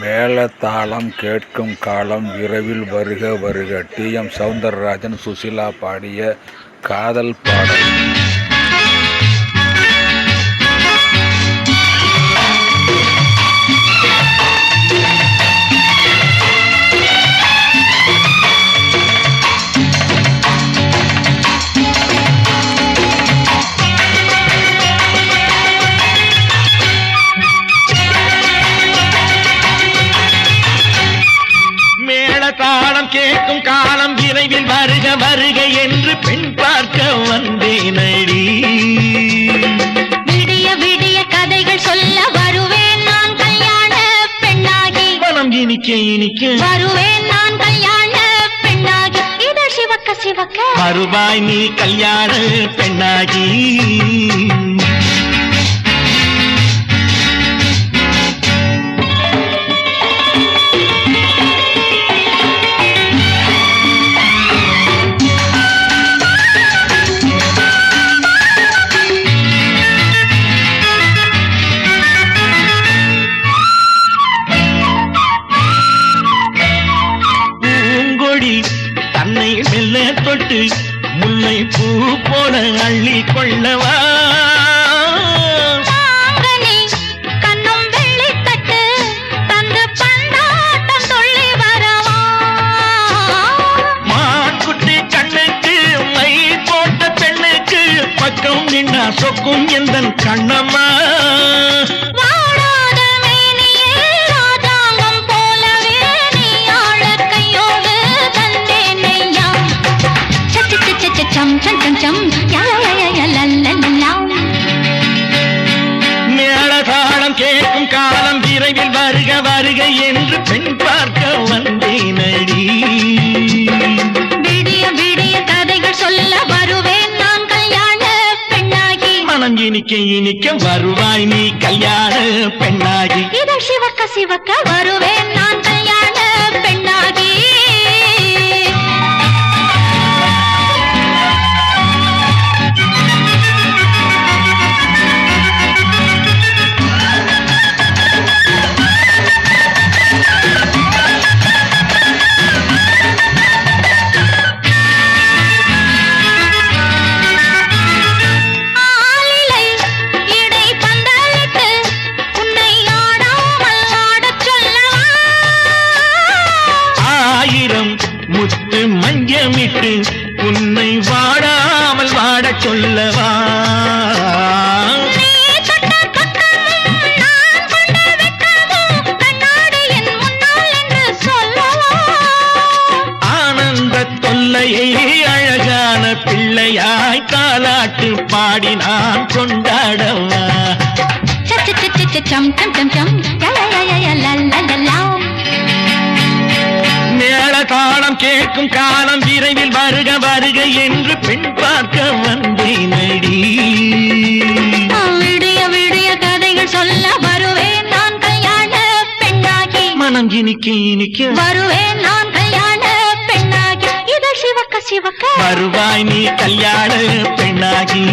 மேளதாளம் கேட்கும் காலம் விரைவில் வருக வருக. டி. எம். சௌந்தரராஜன் சுசிலா பாடிய காதல் பாடல். மேளதாளம் கேட்கும் காலம் விரைவில் வருக வருக என்று பெண் பார்க்க வந்தேனடி. விடிய விடிய கதைகள் சொல்ல வருவேன் நான் கல்யாண பெண்ணாகி. மனம் இனிக்க இனிக்க. வருவேன் நான் கல்யாண பெண்ணாகி. இதழ் சிவக்க சிவக்க. வருவாய் நீ கல்யாண பெண்ணாகி. தொட்டு முல்லை பூ போல அள்ளி கொள்ளவா? மாங்கனி கண்ணும் வெள்ளித்தட்டு விரைவில் வருக வருக என்று பெண் பார்க்க வந்தேனடி. விடிய விடிய கதைகள் சொல்ல வருவேன் நான் கல்யாண பெண்ணாகி. மனம் இனிக்க இனிக்க வருவாய் நீ கல்யாண பெண்ணாகி. இதழ் சிவக்க சிவக்க வருவேன் நான் மஞ்சமிட்டு உன்னை வாடாமல் வாடச் சொல்லவா? நீ அழகான பிள்ளையாய் தாலாட்டு பாடி நான் கொண்டாடவா? சம் சம் சம் சம். தாளம் கேட்கும் காலம் விரைவில் வருக வருக என்று பெண் பார்க்க வந்தேனடி. விடிய விடிய கதைகள் சொல்ல வருவேன் நான் கல்யாண பெண்ணாகி. மனம் இனிக்க இனிக்க வருவேன் நான் கல்யாண பெண்ணாகி. இதை சிவக்க சிவக்க. வருவாய் நீ கல்யாண பெண்ணாகி.